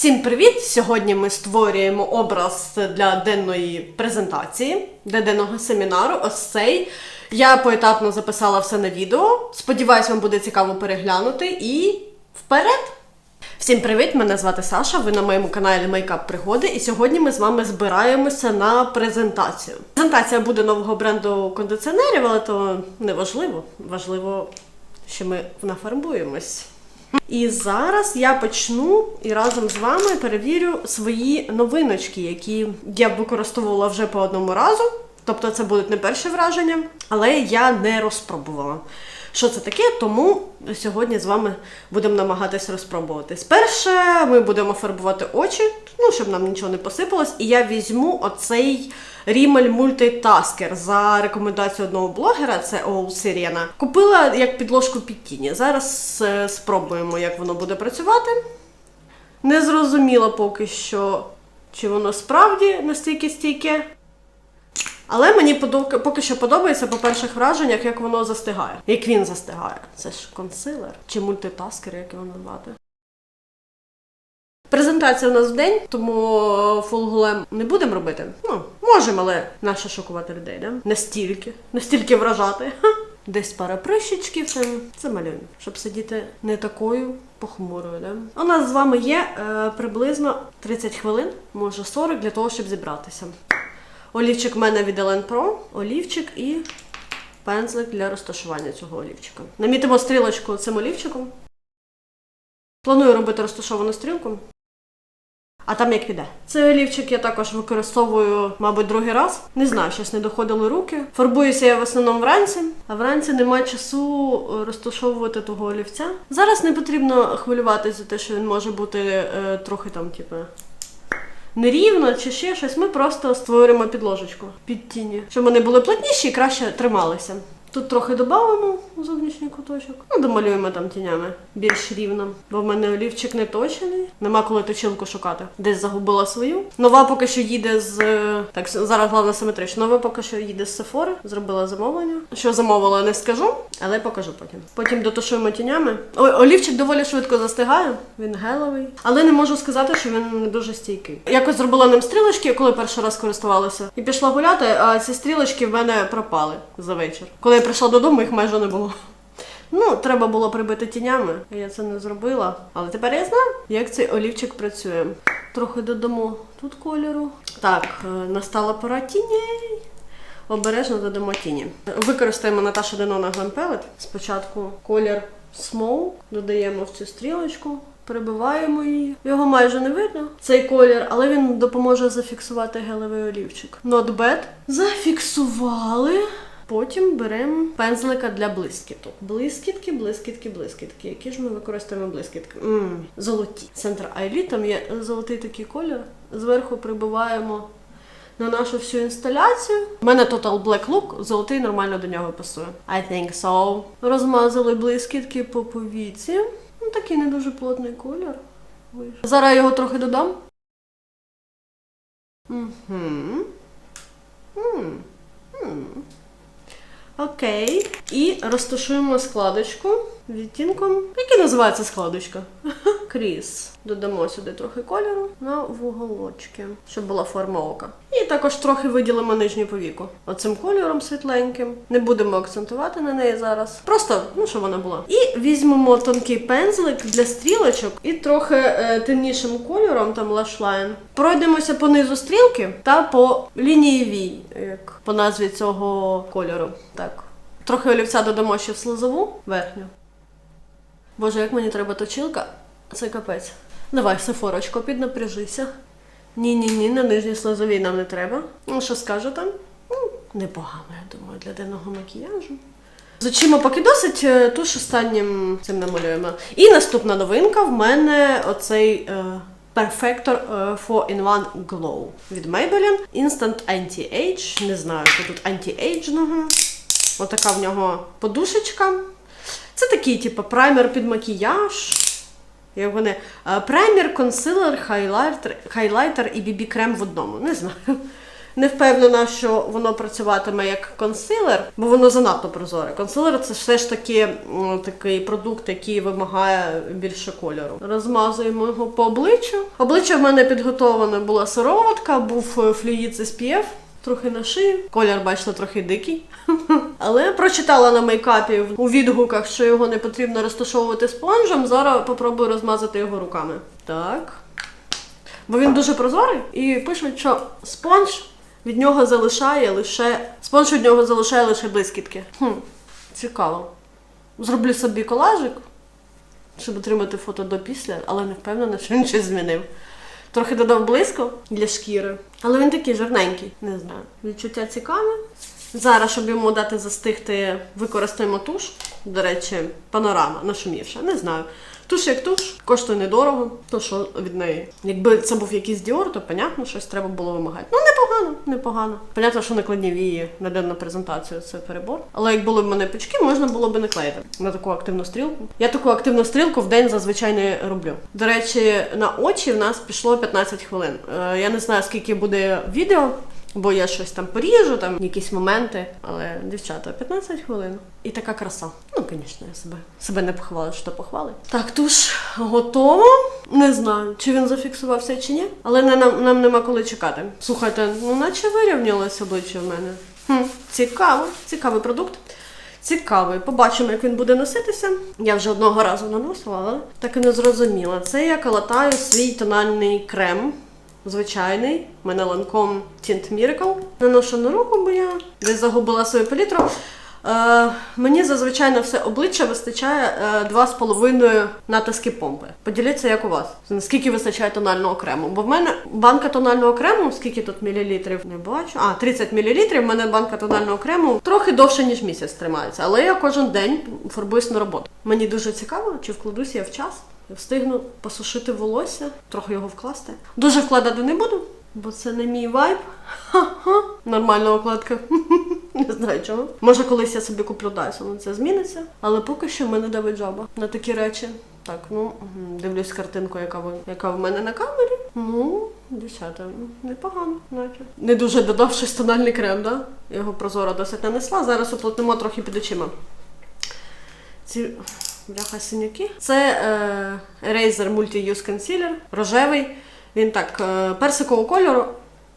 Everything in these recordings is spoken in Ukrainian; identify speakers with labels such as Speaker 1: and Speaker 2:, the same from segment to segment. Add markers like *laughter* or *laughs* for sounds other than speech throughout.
Speaker 1: Всім привіт! Сьогодні ми створюємо образ для денної презентації, для денного семінару. Ось цей. Я поетапно записала все на відео. Сподіваюсь, вам буде цікаво переглянути. І вперед! Всім привіт! Мене звати Саша. Ви на моєму каналі Мейкап Пригоди. І сьогодні ми з вами збираємося на презентацію. Презентація буде нового бренду кондиціонерів, але то не важливо. Важливо, що ми нафарбуємось. І зараз я почну і разом з вами перевірю свої новиночки, які я використовувала вже по одному разу. Тобто це будуть не перші враження, але я не розпробувала. Що це таке, тому сьогодні з вами будемо намагатися розпробувати. Спершу ми будемо фарбувати очі, ну, щоб нам нічого не посипалось. І я візьму оцей Rimmel Multitasker за рекомендацією одного блогера, це All Sirena. Купила як підложку під тіні. Зараз е, спробуємо, як воно буде працювати. Не зрозуміла поки що, чи воно справді настільки стійке. Але мені поки що подобається по перших враженнях, як воно застигає. Як він застигає. Це ж консилер чи мультитаскер, як його назвати. Презентація у нас в день, тому glam не будемо робити. Ну, можемо, але нащо шокувати людей, да? Настільки, настільки вражати. Десь пара прищичків там замалюємо, щоб сидіти не такою похмурою. Да? У нас з вами є е, приблизно 30 хвилин, може 40, для того, щоб зібратися. Олівчик в мене від Elen Pro, олівчик і пензлик для розташування цього олівчика. Намітимо стрілочку цим олівчиком. Планую робити розташовану стрілку. А там як піде. Цей олівчик я також використовую, мабуть, другий раз. Не знаю, щось не доходили руки. Фарбуюся я в основному вранці, а вранці немає часу е, розташовувати того олівця. Зараз не потрібно хвилюватися за те, що він може бути е, трохи там, типу, нерівно чи ще щось. Ми просто створюємо підложечку під тіні, щоб вони були плотніші і краще трималися. Тут трохи додамо зовнішній куточок. Ну, домалюємо там тінями більш рівно. Бо в мене олівчик не точений. Нема коли точилку шукати. Десь загубила свою. Нова поки що їде з. Так, зараз головне симетрично. Нова поки що їде з Sephora. Зробила замовлення. Що замовила, не скажу, але покажу потім. Потім дотушуємо тінями. Ой, олівчик доволі швидко застигає. Він гелевий. Але не можу сказати, що він не дуже стійкий. Якось зробила ним стрілочки, коли перший раз користувалася, і пішла гуляти, а ці стрілочки в мене пропали за вечір. Коли я прийшла додому, їх майже не було. Ну, треба було прибити тінями, я це не зробила. Але тепер я знаю, як цей олівчик працює. Трохи додамо тут кольору. Так, е, настала пора тіней. Обережно додамо тіні. Використаємо Наташа Денона Glam Спочатку колір Smoke, додаємо в цю стрілочку, перебиваємо її. Його майже не видно, цей колір, але він допоможе зафіксувати гелевий олівчик. Not bad. Зафіксували. Потім беремо пензлика для блискіток. Блискітки, блискітки, блискітки. Які ж ми використаємо блискітки? м золоті. Центр Айлі, там є золотий такий колір. Зверху прибиваємо на нашу всю інсталяцію. У мене Total Black Look, золотий нормально до нього пасує. I think so. Розмазали блискітки по повіці. Ну, такий не дуже плотний колір. Зараз я його трохи додам. Угу. Окей. І розташуємо складочку відтінком. Який називається складочка? Кріс. Додамо сюди трохи кольору на вуголочки, щоб була форма ока. І також трохи виділимо нижню повіку. Оцим кольором світленьким. Не будемо акцентувати на неї зараз. Просто, ну, щоб вона була. І візьмемо тонкий пензлик для стрілочок і трохи е, темнішим кольором, там лашлайн. Пройдемося по низу стрілки та по лінії вій, як по назві цього кольору. Так. Трохи олівця додамо ще в слизову верхню. Боже, як мені треба точилка, це капець. Давай, сефорочко, піднапряжися. Ні-ні-ні, на нижній слизовій нам не треба. Ну, що скажете? Ну, непогано, я думаю, для денного макіяжу. З очима поки досить, е, туш останнім цим намалюємо. І наступна новинка в мене оцей е, Perfector е, 4-in-1 Glow від Maybelline. Instant Anti-Age. Не знаю, що тут анті-ейджного. Отака в нього подушечка. Це такий, типу, праймер під макіяж. Як вони. е, Праймер, консилер, хайлайтер, хайлайтер і бібі-крем в одному. Не знаю. Не впевнена, що воно працюватиме як консилер, бо воно занадто прозоре. Консилер це все ж таки такий продукт, який вимагає більше кольору. Розмазуємо його по обличчю. Обличчя в мене підготоване була сироватка, був е, флюїд з SPF. Трохи на шию. Колір, бачите, трохи дикий. *laughs* Але прочитала на мейкапі у відгуках, що його не потрібно розташовувати спонжем. Зараз попробую розмазати його руками. Так. Бо він дуже прозорий і пишуть, що спонж від нього залишає лише. Спонж від нього залишає лише блискітки. Хм, цікаво. Зроблю собі колажик, щоб отримати фото до після, але не впевнена, що він щось змінив. Трохи додав блиску для шкіри, але він такий жирненький, не знаю. Відчуття цікаве. Зараз, щоб йому дати застигти, використаємо туш. До речі, панорама нашумівша, не знаю. Туш як туш, коштує недорого, то що від неї. Якби це був якийсь діор, то понятно, щось треба було вимагати. Ну, непогано, непогано. Понятно, що накладні вії на денну презентацію це перебор. Але як були б мене пучки, можна було б не клеїти на таку активну стрілку. Я таку активну стрілку в день зазвичай не роблю. До речі, на очі в нас пішло 15 хвилин. Е, Я не знаю, скільки буде відео. Бо я щось там поріжу, там якісь моменти. Але дівчата, 15 хвилин. І така краса. Ну, звісно, я себе, себе не похвалю, що похвалить. Так, туш готово. Не знаю, чи він зафіксувався чи ні. Але не, нам, нам нема коли чекати. Слухайте, ну наче вирівнялося обличчя в мене. Хм, цікаво, цікавий продукт. Цікавий. Побачимо, як він буде носитися. Я вже одного разу наносила, але так і не зрозуміла. Це я калатаю свій тональний крем. Звичайний, У мене ланком Tint Miracle. Наношу на руку, бо я десь загубила свою палітру. Е, мені зазвичай на все обличчя вистачає е, 2,5 натиски помпи. Поділіться, як у вас. Наскільки вистачає тонального крему? Бо в мене банка тонального крему, скільки тут мілілітрів не бачу. А, 30 мілілітрів. В мене банка тонального крему трохи довше, ніж місяць тримається. Але я кожен день фарбуюсь на роботу. Мені дуже цікаво, чи вкладусь я в час. Встигну посушити волосся, трохи його вкласти. Дуже вкладати не буду, бо це не мій вайб. Ха-ха. Нормальна укладка. *laughs* Не знаю чого. Може, колись я собі куплю Dyson, це зміниться. Але поки що в мене давить жаба на такі речі. Так, ну дивлюсь картинку, яка ви, яка в мене на камері. Ну, десята, непогано, наче. Не дуже додав щось тональний крем, да? Його прозоро досить нанесла. Зараз уплотнимо трохи під очима. Ці бляха синяки. Це е, Razer Multi-Use Concealer, рожевий. Він так е, персикового кольору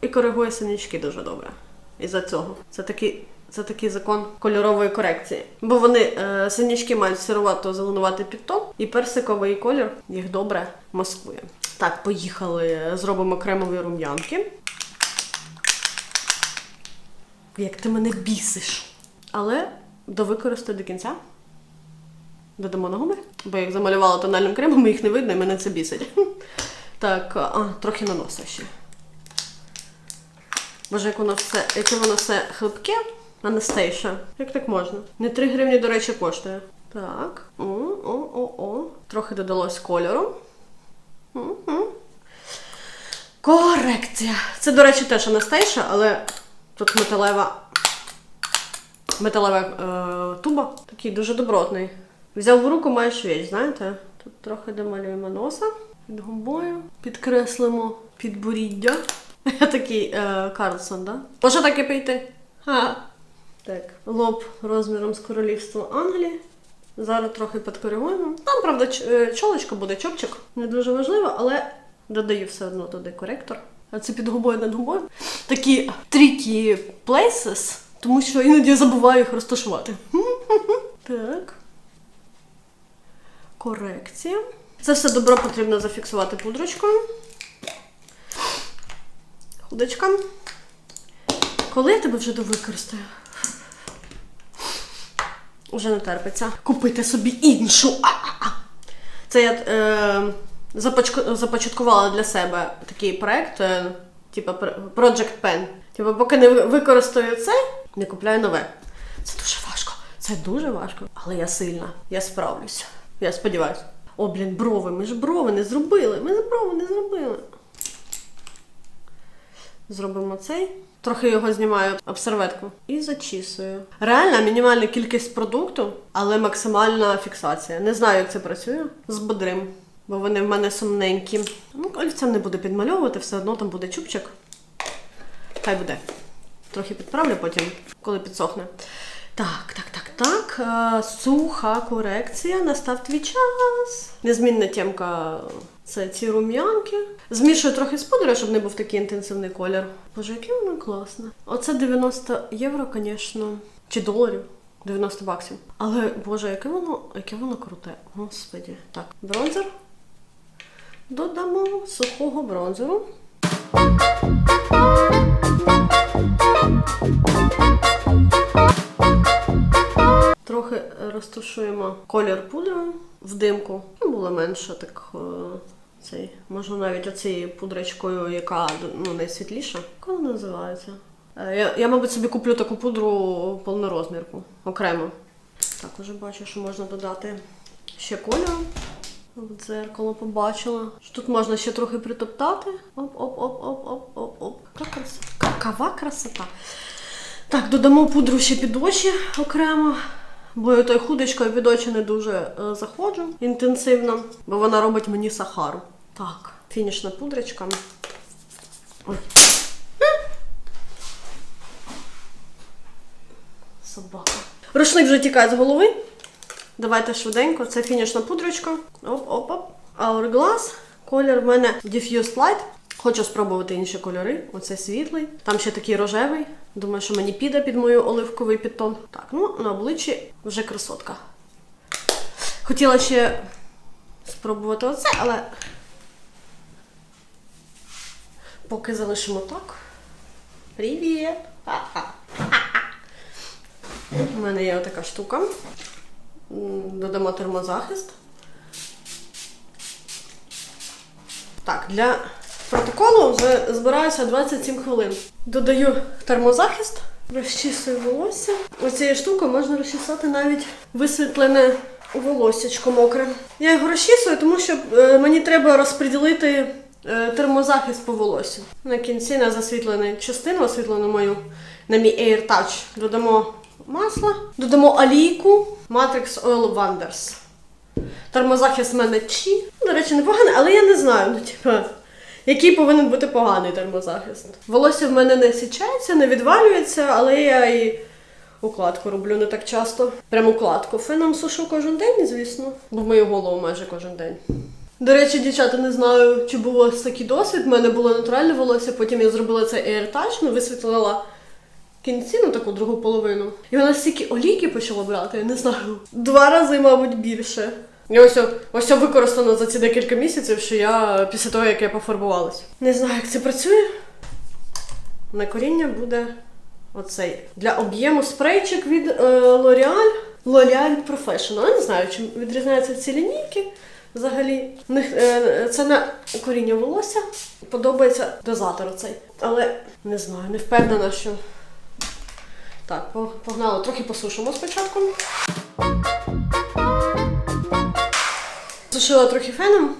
Speaker 1: і коригує синячки дуже добре. Із-за цього. Це такий. Це такий закон кольорової корекції. Бо вони е, синячки мають сирувато зеленувати підтон, і персиковий колір їх добре маскує. Так, поїхали. Зробимо кремові рум'янки. Як ти мене бісиш. Але довикористаю до кінця. Додамо на губи, бо як замалювала тональним кремом, їх не видно, і мене це бісить. Так, а, трохи на ще. Боже, як воно все, яке воно все хлипке, Анастейша. Як так можна? Не 3 гривні, до речі, коштує. Так. О, о, о, о. Трохи додалось кольору. Корекція. Це, до речі, теж Анастейша, але тут металева. Металева е, туба. Такий дуже добротний. Взяв в руку, маєш віч, знаєте? Тут трохи домалюємо носа під губою, підкреслимо підборіддя. *laughs* Я такий е, Карлсон, да? Може так і піти? Ха. Так, лоб розміром з королівства Англії. Зараз трохи підкоригуємо. Там, правда, е, чолочка буде чопчик. Не дуже важливо, але додаю все одно туди коректор. А це під губою над губою. Такі tricky places, тому що іноді я забуваю їх розташувати. *laughs* Так. Корекція. Це все добро потрібно зафіксувати пудрочкою. Худочка. Коли я тебе вже довикористаю? Уже не терпиться. Купити собі іншу. А-а-а. Це я е, започку- започаткувала для себе такий проект, е, типу Project Pen. Типу, поки не використаю це, не купляю нове. Це дуже важко. Це дуже важко. Але я сильна. Я справлюся. Я сподіваюся. О, блін, брови. Ми ж брови не зробили. Ми ж брови не зробили. Зробимо цей. Трохи його знімаю об серветку і зачісую. Реальна мінімальна кількість продукту, але максимальна фіксація. Не знаю, як це працює. З бодрим, бо вони в мене сумненькі. Ну, олівцем не буду підмальовувати, все одно там буде чубчик. хай буде. Трохи підправлю потім, коли підсохне. Так, так, так. Е, суха корекція. Настав твій час. Незмінна тємка це ці рум'янки. Змішую трохи з пудрою, щоб не був такий інтенсивний колір. Боже, яке воно класне. Оце 90 євро, звісно, чи доларів. 90 баксів. Але боже, яке воно, яке воно круте. Господі. Так, бронзер. Додамо сухого бронзеру. Розташуємо колір пудрою в димку. Ну, було менше так. е, Цей, можна навіть оцією пудрочкою, яка ну, найсвітліша. Вона називається? Е, Я, я, мабуть, собі куплю таку пудру повнорозмірку окремо. Так, уже бачу, що можна додати ще кольору. Дзеркало побачила. Що тут можна ще трохи притоптати. Оп-оп-оп-оп-оп-оп-оп. Какова красота. Так, додамо пудру ще під очі окремо. Бо я той худочкою під очі не дуже е, заходжу інтенсивно, бо вона робить мені сахару. Так, фінішна пудрочка. Собака. Рушник вже тікає з голови. Давайте швиденько. Це фінішна пудрочка. Оп-оп-оп. Hourglass. Колір в мене Diffused Light. Хочу спробувати інші кольори. Оце світлий. Там ще такий рожевий. Думаю, що мені піде під мою оливковий підтон. Так, ну на обличчі вже красотка. Хотіла ще спробувати оце, але поки залишимо так. Привіт! У мене є отака штука. Додамо термозахист. Так, для протоколу збираюся 27 хвилин. Додаю термозахист, розчісую волосся. Оцією штукою можна розчісати навіть висвітлене волоссячко мокре. Я його розчісую, тому що е, мені треба розподілити е, термозахист по волосю. На кінці на засвітлену частину, освітлену мою на мій Air Touch, додамо масло, додамо олійку Matrix Oil Wonders. Термозахист в мене чі. До речі, непоганий, але я не знаю, ну типа. Який повинен бути поганий термозахист? Волосся в мене не січається, не відвалюється, але я і укладку роблю не так часто. Прям укладку. Феном сушу кожен день, звісно. Бо в мою голову майже кожен день. До речі, дівчата, не знаю, чи був у вас такий досвід. У мене було натуральне волосся, потім я зробила це Touch, ну, висвітлила кінці, ну таку другу половину. І вона стільки олійки почала брати, я не знаю. Два рази, мабуть, більше. І ось ось використано за ці декілька місяців, що я після того, як я пофарбувалась. Не знаю, як це працює. На коріння буде оцей. Для об'єму спрейчик від е, L'Oreal. L'Oreal Professional. Я не знаю, чим відрізняються ці лінійки. Взагалі, е, це на коріння волосся. Подобається дозатор оцей. Але не знаю, не впевнена, що. Так, по- погнали, трохи посушимо спочатку. Сушила трохи феном,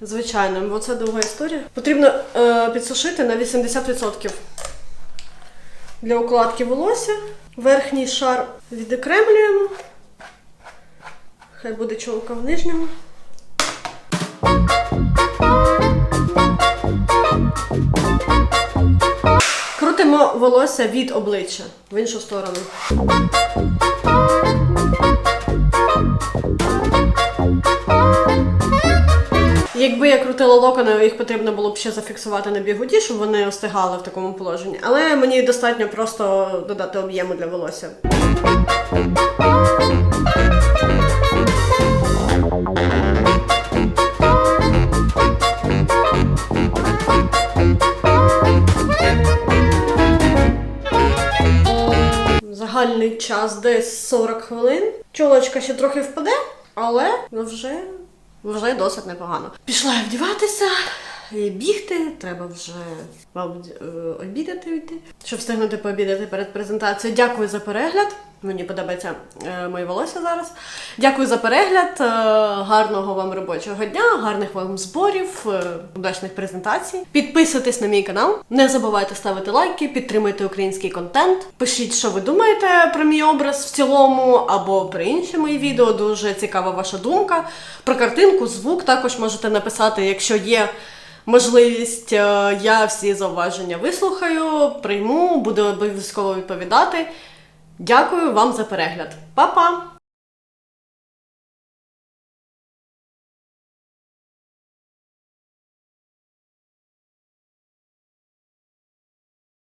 Speaker 1: звичайним, бо це довга історія. Потрібно е, підсушити на 80% для укладки волосся. Верхній шар відокремлюємо. Хай буде чолка в нижньому. Крутимо волосся від обличчя в іншу сторону. Крутила локони, їх потрібно було б ще зафіксувати на бігуді, щоб вони остигали в такому положенні. Але мені достатньо просто додати об'єму для волосся. Загальний час десь 40 хвилин. Чолочка ще трохи впаде, але вже, вже досить непогано. Пішла я вдіватися. Бігти, треба вже мабуть, е, обідати йти, щоб встигнути пообідати перед презентацією. Дякую за перегляд. Мені подобається е, моє волосся зараз. Дякую за перегляд. е, гарного вам робочого дня, гарних вам зборів, удачних презентацій. Підписуйтесь на мій канал. Не забувайте ставити лайки, підтримуйте український контент. Пишіть, що ви думаєте про мій образ в цілому, або про інші мої відео. Дуже цікава ваша думка. Про картинку, звук також можете написати, якщо є можливість, е, я всі зауваження вислухаю, прийму, буду обов'язково відповідати. Дякую вам за перегляд. Па-па!